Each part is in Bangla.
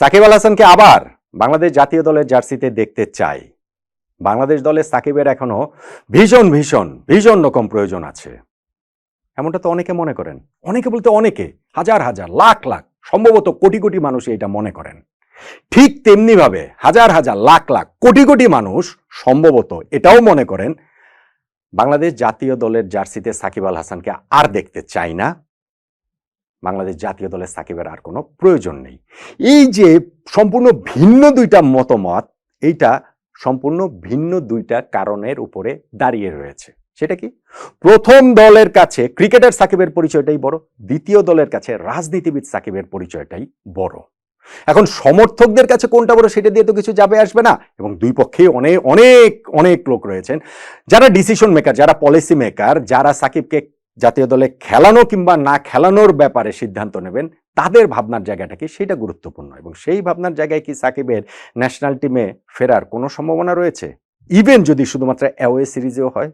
সাকিব আল হাসানকে আবার বাংলাদেশ জাতীয় দলের জার্সিতে দেখতে চাই। বাংলাদেশ দলের সাকিবের এখনও ভীষণ ভীষণ ভীষণ রকম প্রয়োজন আছে। এমনটা তো অনেকে মনে করেন। অনেকে বলতে অনেকে, হাজার হাজার, লাখ লাখ, সম্ভবত কোটি কোটি মানুষ এটা মনে করেন। ঠিক তেমনিভাবে হাজার হাজার, লাখ লাখ, কোটি কোটি মানুষ সম্ভবত এটাও মনে করেন, বাংলাদেশ জাতীয় দলের জার্সিতে সাকিব আল হাসানকে আর দেখতে চাই না। বাংলাদেশ জাতীয় দলের সাকিবের আর কোনো প্রয়োজন নেই। এই যে সম্পূর্ণ ভিন্ন দুইটা মতামত, এইটা সম্পূর্ণ ভিন্ন দুইটা কারণের উপরে দাঁড়িয়ে রয়েছে। সেটা কি? প্রথম দলের কাছে ক্রিকেটার সাকিবের পরিচয়টাই বড়, দ্বিতীয় দলের কাছে রাজনীতিবিদ সাকিবের পরিচয়টাই বড়। এখন সমর্থকদের কাছে কোনটা বড় সেটা দিয়ে তো কিছু যাবে আসবে না, এবং দুই পক্ষেই অনেক অনেক অনেক লোক রয়েছেন। যারা ডিসিশন মেকার যারা পলিসি মেকার যারা সাকিবকে জাতীয় দলে খেলানো কিংবা না খেলানোর ব্যাপারে সিদ্ধান্ত নেবেন, তাদের ভাবনার জায়গাটা কি? সেটা গুরুত্বপূর্ণ। এবং সেই ভাবনার জায়গায় কি সাকিবের ন্যাশনাল টিমে ফেরার কোনো সম্ভাবনা রয়েছে? ইভেন যদি শুধুমাত্র অ্যাওয়ে সিরিজেও হয়,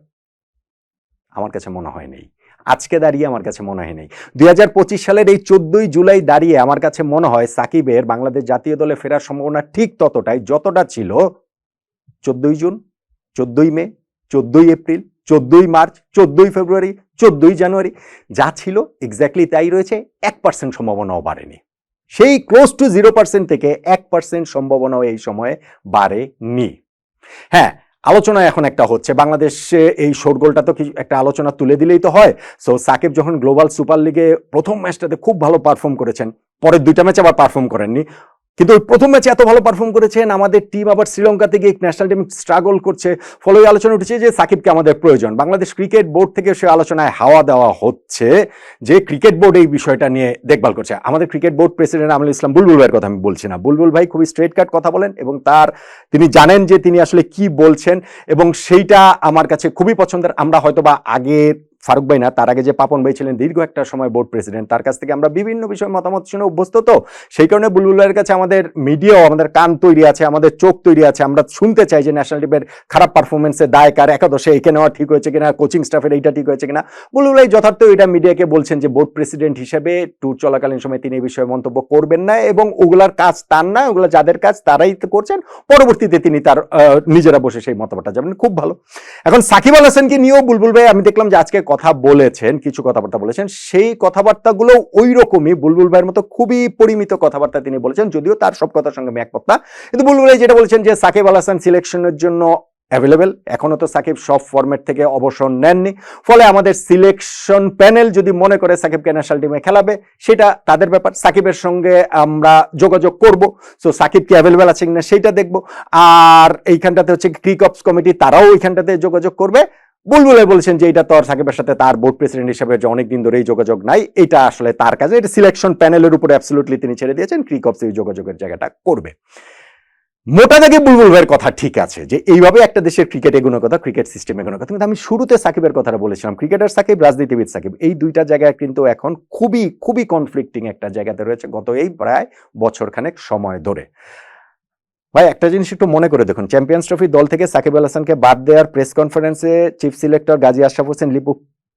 আমার কাছে মনে হয় নেই। আজকে দাঁড়িয়ে আমার কাছে মনে হয় নেই। দুই হাজার পঁচিশ সালের এই চোদ্দই জুলাই দাঁড়িয়ে আমার কাছে মনে হয় সাকিবের বাংলাদেশ জাতীয় দলে ফেরার সম্ভাবনা ঠিক ততটাই যতটা ছিল চোদ্দই জুন, চোদ্দই মে, চোদ্দই এপ্রিল চোদ্দই মার্চ, চোদ্দই ফেব্রুয়ারি, চোদ্দই জানুয়ারি, যা ছিল এক্স্যাক্টলি তাই রয়েছে, এক পার্সেন্ট সম্ভাবনাও বাড়েনি। সেই ক্লোজ টু জিরো পার্সেন্ট থেকে এক পার্সেন্ট সম্ভাবনাও এই সময়ে বাড়েনি। হ্যাঁ আলোচনা এখন একটা হচ্ছে, বাংলাদেশে এই শোরগোলটা তো কিছু, একটা আলোচনা তুলে দিলেই তো হয়। সো সাকিব যখন গ্লোবাল সুপার লিগে প্রথম ম্যাচটাতে খুব ভালো পারফর্ম করেছেন, পরের দুইটা ম্যাচে আবার পারফর্ম করেননি। কিন্তু ওই প্রথম ম্যাচে এত ভালো পারফর্ম করেছেন আমাদের টিম আবার শ্রীলঙ্কাতে গিয়ে ন্যাশনাল টিম স্ট্রাগল করছে। ফলে আলোচনা উঠেছে যে সাকিবকে আমাদের প্রয়োজন। বাংলাদেশ ক্রিকেট বোর্ড থেকে সে আলোচনায় হাওয়া দেওয়া হচ্ছে যে ক্রিকেট বোর্ড এই বিষয়টা নিয়ে দেখভাল করছে। আমাদের ক্রিকেট বোর্ড প্রেসিডেন্ট আমল ইসলাম বুলবুল ভাইয়ের কথা আমি বলছি না। বুলবুল ভাই খুবই স্ট্রেট কাট কথা বলেন এবং তার তিনি জানেন যে তিনি আসলে কি বলছেন এবং সেইটা আমার কাছে খুবই পছন্দের। আমরা হয়তোবা আগে ফারুক ভাই না, তার আগে যে পাপন ভাই ছিলেন দীর্ঘ একটা সময় বোর্ড প্রেসিডেন্ট তার কাছ থেকে আমরা বিভিন্ন বিষয়ে মতামত শুনে অভ্যস্ত তো। সেই কারণে বুলবুলের কাছে আমাদের মিডিয়াও আমাদের কান তৈরি আছে, আমাদের চোখ তৈরি আছে। আমরা শুনতে চাই যে ন্যাশনাল টিমের খারাপ পারফরমেন্সের দায় কার একাদশে একে নেওয়া ঠিক হয়েছে কিনা কোচিং স্টাফের এইটা ঠিক হয়েছে কিনা। বুলবুল ভাই যথার্থ এটা মিডিয়াকে বলছেন যে বোর্ড প্রেসিডেন্ট হিসেবে ট্যুর চলাকালীন সময় তিনি এই বিষয়ে মন্তব্য করবেন না এবং ওগুলার কাজ তার না, ওগুলো যাদের কাজ তারাই করছেন। পরবর্তীতে তিনি তার নিজেরা বসে সেই মতামতটা যাবেন খুব ভালো। এখন সাকিব আল হাসানকে নিয়েও বুলবুল ভাই, আমি দেখলাম যে আজকে কথা বলেছেন, কিছু কথাবার্তা বলেছেন, সেই কথাবার্তাগুলো ওই রকমই বুলবুল ভাইয়ের মতো খুবই পরিমিত কথাবার্তা তিনি বলেছেন, যদিও তার সব কথার সঙ্গে আমি একমত না। কিন্তু বুলবুল ভাই যেটা বলেছেন যে সাকিব আল হাসান সিলেকশনের জন্য অ্যাভেলেবেল এখনও তো সাকিব সব ফরম্যাট থেকে অবসর নেননি। ফলে আমাদের সিলেকশন প্যানেল যদি মনে করে সাকিবকে ন্যাশনাল টিমে খেলাবে, সেটা তাদের ব্যাপার। সাকিবের সঙ্গে আমরা যোগাযোগ করব। সো সাকিব কি অ্যাভেলেবেল আছে কিনা সেইটা দেখব। আর এইখানটাতে হচ্ছে ক্রিক অপস কমিটি তারাও ওইখানটাতে যোগাযোগ করবে। বুলবুলে বলছেন যে এটা তো আর সাকিবের সাথে তার বোর্ড প্রেসিডেন্ট হিসেবে যে অনেকদিন ধরেই যোগাযোগ নাই, এটা আসলে তার কাজে। এটা সিলেকশন প্যানেলের উপরে অ্যাবসলুটলি তিনি ছেড়ে দিয়েছেন ক্রিক এই যোগাযোগের জায়গাটা করবে। মোটা দাগে বুলবুল ভাইয়ের কথা ঠিক আছে, যে এইভাবে একটা দেশের ক্রিকেট এগোনোর কথা ক্রিকেট সিস্টেম এগোনোর কথা। কিন্তু আমি শুরুতে সাকিবের কথাটা বলেছিলাম ক্রিকেটার সাকিব, রাজনীতিবিদ সাকিব, এই দুইটা জায়গায় কিন্তু এখন খুবই খুবই কনফ্লিক্টিং একটা জায়গাতে রয়েছে গত এই প্রায় বছরখানেক সময় ধরে। ভাই, একটা জিনিস একটু মনে করে দেখুন। চ্যাম্পিয়ন্স ট্রফি দল থেকে সাকিব আল হাসানকে বাদ দেওয়ার প্রেস কনফারেন্সে চিফ সিলেক্টর গাজী আশরাফ হোসেন লিপু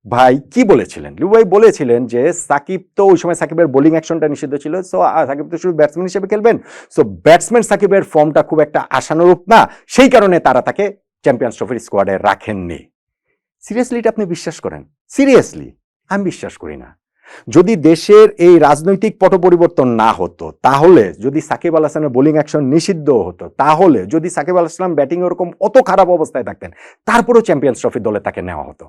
ভাই কি বলেছিলেন? লিপু ভাই বলেছিলেন যে সাকিব তো ওই সময় সাকিবের বোলিং অ্যাকশনটা নিষিদ্ধ ছিল সো সাকিব তো শুধু ব্যাটসম্যান হিসেবে খেলবেন। সো ব্যাটসম্যান সাকিবের ফর্মটা খুব একটা আশানুরূপ না, সেই কারণে তারা তাকে চ্যাম্পিয়ন্স ট্রফির স্কোয়াডে রাখেননি। সিরিয়াসলি এটা আপনি বিশ্বাস করেন? সিরিয়াসলি আমি বিশ্বাস করি না। যদি দেশের এই রাজনৈতিক পট পরিবর্তন না হতো, তাহলে যদি সাকিব আল হাসানের বোলিং অ্যাকশন নিষিদ্ধ হতো, তাহলে যদি সাকিব আল হাসান ব্যাটিং ওরকম অত খারাপ অবস্থায় থাকতেন, তারপরেও চ্যাম্পিয়ন্স ট্রফি দলে তাকে নেওয়া হতো।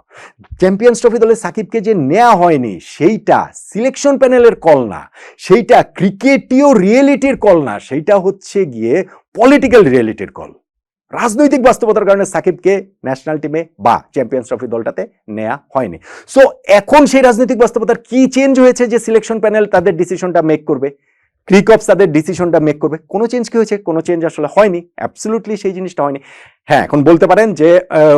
চ্যাম্পিয়ন্স ট্রফি দলে সাকিবকে যে নেওয়া হয়নি, সেইটা সিলেকশন প্যানেলের কল না, সেইটা ক্রিকেটীয় রিয়েলিটির কল না, সেইটা হচ্ছে গিয়ে পলিটিক্যাল রিয়েলিটির কল। রাজনৈতিক বাস্তবতার কারণে সাকিবকে ন্যাশনাল টিমে বা চ্যাম্পিয়ন্স ট্রফি দলটাতে নেওয়া হয়নি। সো এখন সেই রাজনৈতিক বাস্তবতার কি চেঞ্জ হয়েছে যে সিলেকশন প্যানেল তাদের ডিসিশনটা মেক করবে? ক্রিকপস তাদের ডিসিশনটা মেক করবে? কোনো চেঞ্জ কি হয়েছে? কোনো চেঞ্জ আসলে হয়নি। অ্যাবসলুটলি সেই জিনিসটা হয়নি। হ্যাঁ এখন বলতে পারেন যে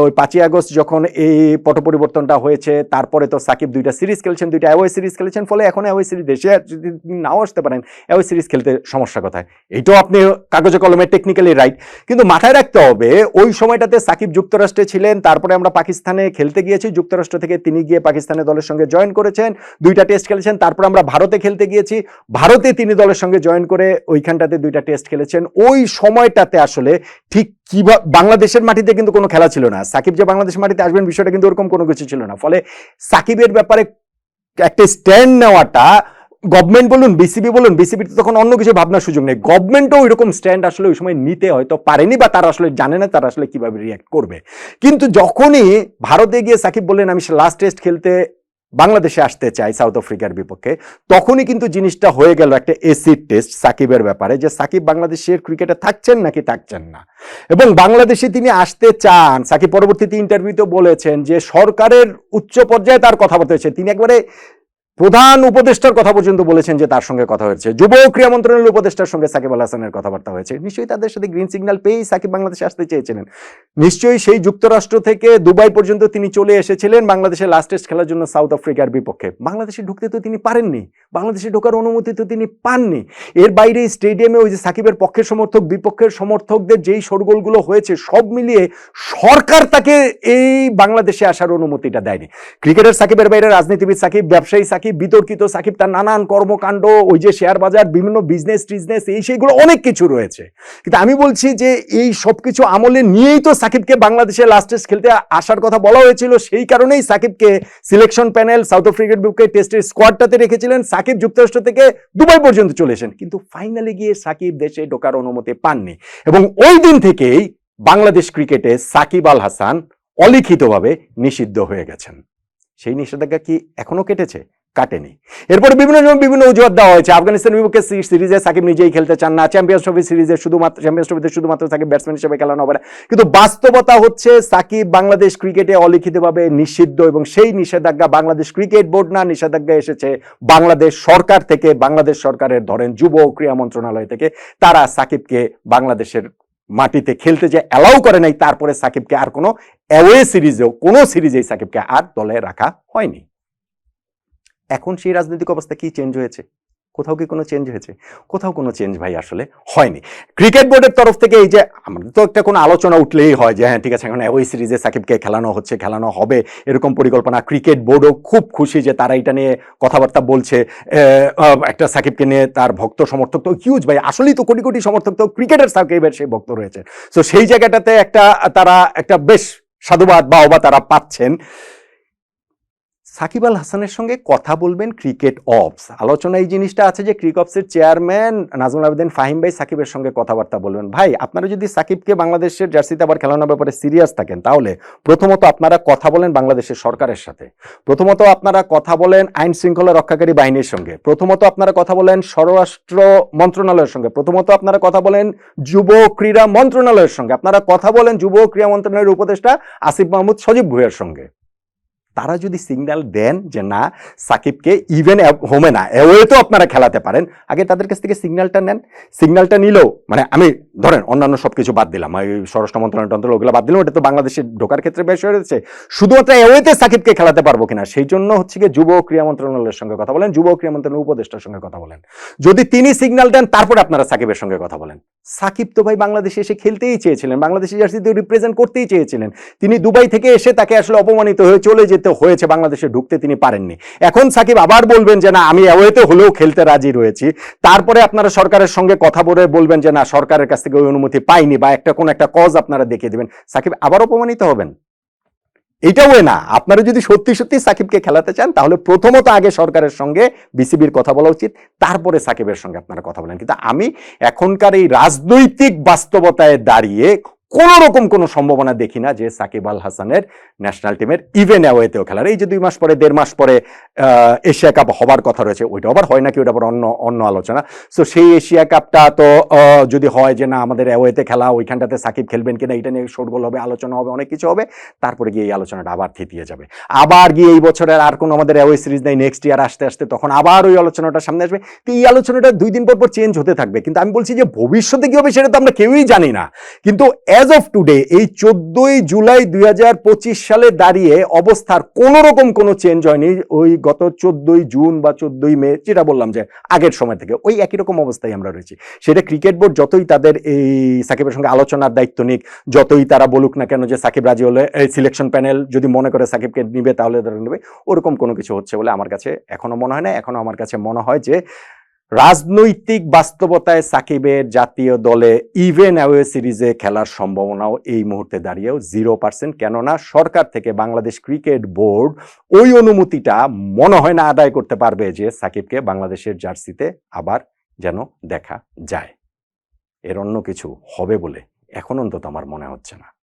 ওই পাঁচই আগস্ট যখন এই পট পরিবর্তনটা হয়েছে, তারপরে তো সাকিব দুইটা সিরিজ খেলছেন, দুইটা অ্যাওয়ে সিরিজ খেলেছেন, ফলে এখন অ্যাওয়ে সিরিজ দেশে যদি নাও আসতে পারেন অ্যাওয়ে সিরিজ খেলতে সমস্যা কোথায়? এইটাও আপনি কাগজে কলমে টেকনিক্যালি রাইট কিন্তু মাথায় রাখতে হবে, ওই সময়টাতে সাকিব যুক্তরাষ্ট্রে ছিলেন, তারপরে আমরা পাকিস্তানে খেলতে গিয়েছি, যুক্তরাষ্ট্র থেকে তিনি গিয়ে পাকিস্তানের দলের সঙ্গে জয়েন করেছেন, দুইটা টেস্ট খেলেছেন, তারপর আমরা ভারতে খেলতে গিয়েছি, ভারতে তিনি দলের সঙ্গে জয়েন করে ওইখানটাতে দুইটা টেস্ট খেলেছেন। ওই সময়টাতে আসলে ঠিক কীভাবে বাংলাদেশের মাটিতে কিন্তু কোনো খেলা ছিল না। সাকিব যে বাংলাদেশের মাটিতে আসবেন বিষয়টা কিন্তু ওরকম কোনো কিছু ছিল না। ফলে সাকিবের ব্যাপারে একটা স্ট্যান্ড নেওয়াটা গভর্নমেন্ট বলুন বিসিবি বলুন বিসিবির তখন অন্য কিছু ভাবনার সুযোগ নেই। গভর্নমেন্টও ওইরকম স্ট্যান্ড আসলে ওই সময় নিতে হয়তো পারেনি বা তারা আসলে জানে না তারা আসলে কীভাবে রিয়াক্ট করবে। কিন্তু যখনই ভারতে গিয়ে সাকিব বললেন, আমি লাস্ট টেস্ট খেলতে বাংলাদেশে আসতে চাই সাউথ আফ্রিকার বিপক্ষে, তখনই কিন্তু জিনিসটা হয়ে গেল একটা এসিড টেস্ট সাকিবের ব্যাপারে যে সাকিব বাংলাদেশের ক্রিকেটে থাকছেন নাকি থাকছেন না। এবং বাংলাদেশে তিনি আসতে চান, সাকিব পরবর্তীতে ইন্টারভিউতে বলেছেন যে সরকারের উচ্চ পর্যায়ে তার কথা বলতে হয়েছে। তিনি একবারে প্রধান উপদেষ্টার কথা পর্যন্ত বলেছেন যে তার সঙ্গে কথা হয়েছে। যুব ও ক্রীড়া মন্ত্রণালয়ের উপদেষ্টার সঙ্গে সাকিব আল হাসানের কথাবার্তা হয়েছে। নিশ্চয়ই তাদের সাথে গ্রিন সিগন্যাল পেয়েই সাকিব বাংলাদেশে আসতে চেয়েছিলেন। নিশ্চয়ই সেই যুক্তরাষ্ট্র থেকে দুবাই পর্যন্ত তিনি চলে এসেছিলেন বাংলাদেশের লাস্ট টেস্ট খেলার জন্য সাউথ আফ্রিকার বিপক্ষে। বাংলাদেশে ঢুকতে তো তিনি পারেননি। বাংলাদেশে ঢোকার অনুমতি তো তিনি পাননি। এর বাইরে স্টেডিয়ামে ওই যে সাকিবের পক্ষের সমর্থক, বিপক্ষের সমর্থকদের যেই শোরগোলগুলো হয়েছে, সব মিলিয়ে সরকার তাকে এই বাংলাদেশে আসার অনুমতিটা দেয়নি। ক্রিকেটের সাকিবের বাইরে রাজনীতিবিদ সাকিব, ব্যবসায়ী সাকিব বিতর্কিত সাকিব, তার নানান কর্মকাণ্ড, ওই যে শেয়ার বাজার, বিভিন্ন বিজনেস টিজনেস এই সেইগুলো অনেক কিছু রয়েছে। কিন্তু আমি বলছি যে এই সব কিছু আমলে নিয়েই তো সাকিবকে বাংলাদেশে লাস্ট টেস্ট খেলতে আসার কথা বলা হয়েছিল। সেই কারণেই সাকিবকে সিলেকশন প্যানেল সাউথ আফ্রিকার বিপক্ষে টেস্টের স্কোয়াডটাতে রেখেছিলেন। সাকিব যুক্তরাষ্ট্র থেকে দুবাই পর্যন্ত চলে এসেন। কিন্তু ফাইনালে গিয়ে সাকিব দেশে ঢোকার অনুমতি পাননি। এবং ওই দিন থেকেই বাংলাদেশ ক্রিকেটে সাকিব আল হাসান অলিখিতভাবে নিষিদ্ধ হয়ে গেছেন। সেই নিষেধাজ্ঞা কি এখনও কেটেছে? কাটেনি। এরপরে বিভিন্ন সময় বিভিন্ন অজুহাত দেওয়া হয়েছে। আফগানিস্তানের বিপক্ষে সিরিজে সাকিব নিজেই খেলতে চান না। চ্যাম্পিয়ন্স ট্রফি সিরিজে শুধুমাত্র চ্যাম্পিয়ন্স ট্রফিতে শুধুমাত্র সাকিব ব্যাটসম্যান হিসেবে খেলানো হবে না। কিন্তু বাস্তবতা হচ্ছে, সাকিব বাংলাদেশ ক্রিকেটে অলিখিতভাবে নিষিদ্ধ এবং সেই নিষেধাজ্ঞা বাংলাদেশ ক্রিকেট বোর্ড না, নিষেধাজ্ঞা এসেছে বাংলাদেশ সরকার থেকে। বাংলাদেশ সরকারের ধরেন যুব ও ক্রীড়া মন্ত্রণালয় থেকে। তারা সাকিবকে বাংলাদেশের মাটিতে খেলতে যে অ্যালাউ করে নাই, তারপরে সাকিবকে আর কোনো অ্যাওয়ে সিরিজেও কোনো সিরিজেই সাকিবকে আর দলে রাখা হয়নি। এখন সেই রাজনৈতিক অবস্থা কি চেঞ্জ হয়েছে? কোথাও কি কোনো চেঞ্জ হয়েছে? কোথাও কোনো চেঞ্জ ভাই আসলে হয়নি। ক্রিকেট বোর্ডের তরফ থেকে এই যে আমাদের তো একটা কোনো আলোচনা উঠলেই হয় যে হ্যাঁ ঠিক আছে, এখন ওই সিরিজে সাকিবকে খেলানো হচ্ছে, খেলানো হবে, এরকম পরিকল্পনা ক্রিকেট বোর্ডও খুব খুশি যে, তারা এটা নিয়ে কথাবার্তা বলছে। একটা সাকিবকে নিয়ে তার ভক্ত সমর্থক তো হিউজ ভাই, আসলেই তো কোটি কোটি সমর্থক তো ক্রিকেটের সাকিবের সেই ভক্ত রয়েছে। তো সেই জায়গাটাতে একটা, তারা একটা বেশ সাধুবাদ বা অবা তারা পাচ্ছেন। সাকিব আল হাসানের সঙ্গে কথা বলবেন ক্রিকেট অপস আলোচনা এই জিনিসটা আছে যে ক্রিক অপসের চেয়ারম্যান নাজমুল আবেদিন ফাহিম ভাই সাকিবের সঙ্গে কথাবার্তা বলবেন। ভাই, আপনারা যদি সাকিবকে বাংলাদেশের জার্সিতে আবার খেলানোর ব্যাপারে সিরিয়াস থাকেন, তাহলে প্রথমত আপনারা কথা বলেন বাংলাদেশের সরকারের সাথে। প্রথমত আপনারা কথা বলেন আইন শৃঙ্খলা রক্ষাকারী বাহিনীর সঙ্গে। প্রথমত আপনারা কথা বলেন স্বরাষ্ট্র মন্ত্রণালয়ের সঙ্গে। প্রথমত আপনারা কথা বলেন যুব ক্রীড়া মন্ত্রণালয়ের সঙ্গে। আপনারা কথা বলেন যুব ক্রীড়া মন্ত্রণালয়ের উপদেষ্টা আসিফ মাহমুদ সজীব ভুইয়ার সঙ্গে। তারা যদি সিগন্যাল দেন যে না, সাকিবকে ইভেন হোমে না অ্যাওয়েতেও আপনারা খেলাতে পারেন। আগে তাদের কাছ থেকে সিগন্যালটা নেন। সিগন্যালটা নিলেও মানে আমি ধরেন অন্যান্য সব কিছু বাদ দিলাম। ওই স্বরাষ্ট্র মন্ত্রণালয় টন্ত্রণালয় ওগুলো বাদ দিলাম ওটা তো বাংলাদেশে ঢোকার ক্ষেত্রে বেশ হয়ে রয়েছে শুধুমাত্র অ্যাওয়েতে সাকিবকে খেলাতে পারব কিনা, সেই জন্য হচ্ছে গিয়ে যুব ও ক্রীড়া মন্ত্রণালয়ের সঙ্গে কথা বলেন, যুব ক্রীড়া মন্ত্রণালয়ের উপদেষ্টার সঙ্গে কথা বলেন। যদি তিনি সিগন্যাল দেন, তারপরে আপনারা সাকিবের সঙ্গে কথা বলেন। সাকিব তো ভাই বাংলাদেশে এসে খেলতেই চেয়েছিলেন, বাংলাদেশি জার্সিতে রিপ্রেজেন্ট করতেই চেয়েছিলেন। তিনি দুবাই থেকে এসে তাকে আসলে অপমানিত হয়ে চলে যেতে হয়েছে, বাংলাদেশে ঢুকতে তিনি পারেননি। এখন সাকিব আবার বলবেন যে, না, আমি অ্যাওয়েতে হলেও খেলতে রাজি রয়েছি। তারপরে আপনারা সরকারের সঙ্গে কথা বলে বলবেন যে, না, সরকারের কাছ থেকে ওই অনুমতি পাইনি বা একটা কোন একটা কজ আপনারা দেখিয়ে দেবেন। সাকিব আবার অপমানিত হবেন। এটাও না। আপনারা যদি সত্যি সত্যি সাকিবকে খেলাতে চান, তাহলে প্রথমত আগে সরকারের সঙ্গে বিসিবির কথা বলা উচিত, তারপরে সাকিবের সঙ্গে আপনারা কথা বলেন। কিন্তু আমি এখনকার এই রাজনৈতিক বাস্তবতায় দাঁড়িয়ে কোন রকম কোনো সম্ভাবনা দেখি না যে সাকিব আল হাসানের ন্যাশনাল টিমের ইভেন অ্যাওয়েতেও খেলার। এই যে দুই মাস পরে, দেড় মাস পরে এশিয়া কাপ হবার কথা রয়েছে ওইটা আবার হয় নাকি? ওটা আবার অন্য অন্য আলোচনা। সো সেই এশিয়া কাপটা তো যদি হয় যে না, আমাদের অ্যাওয়েতে খেলা, ওইখানটাতে সাকিব খেলবেন কিনা, এটা নিয়ে শোরগোল হবে, আলোচনা হবে, অনেক কিছু হবে, তারপরে গিয়ে এই আলোচনাটা আবার থিতিয়ে যাবে। আবার গিয়ে এই বছরের আর কোনো আমাদের অ্যাওয়ে সিরিজ নেই নেক্সট ইয়ার আসতে আসতে তখন আবার ওই আলোচনাটা সামনে আসবে। তো এই আলোচনাটা দুই দিন পর পর চেঞ্জ হতে থাকবে। কিন্তু আমি বলছি যে ভবিষ্যতে কি হবে সেটা তো আমরা কেউই জানি না। কিন্তু অ্যাজ অফ টুডে এই চোদ্দই জুলাই দুই সালে দাঁড়িয়ে অবস্থার কোনো রকম কোনো চেঞ্জ হয়নি। ওই গত চোদ্দই জুন বা চোদ্দই মে, যেটা বললাম যে আগের সময় থেকে, ওই একই রকম অবস্থায় আমরা রয়েছি। সেটা ক্রিকেট বোর্ড যতই তাদের এই সাকিবের সঙ্গে আলোচনার দায়িত্ব নিক, যতই তারা বলুক না কেন যে সাকিব রাজি হলে সিলেকশন প্যানেল যদি মনে করে সাকিবকে নিবে, তাহলে তারা নেবে। ওরকম কোনো কিছু হচ্ছে বলে আমার কাছে এখনও মনে হয় না। এখনও আমার কাছে মনে হয় যে রাজনৈতিক বাস্তবতায় সাকিবের জাতীয় দলে ইভেন অ্যাওয়ে সিরিজে খেলার সম্ভাবনাও এই মুহূর্তে দাঁড়িয়েও জিরো পার্সেন্ট কেননা সরকার থেকে বাংলাদেশ ক্রিকেট বোর্ড ওই অনুমতিটা মনে হয় না আদায় করতে পারবে যে সাকিবকে বাংলাদেশের জার্সিতে আবার যেন দেখা যায়। এর অন্য কিছু হবে বলে এখন অন্তত আমার মনে হচ্ছে না।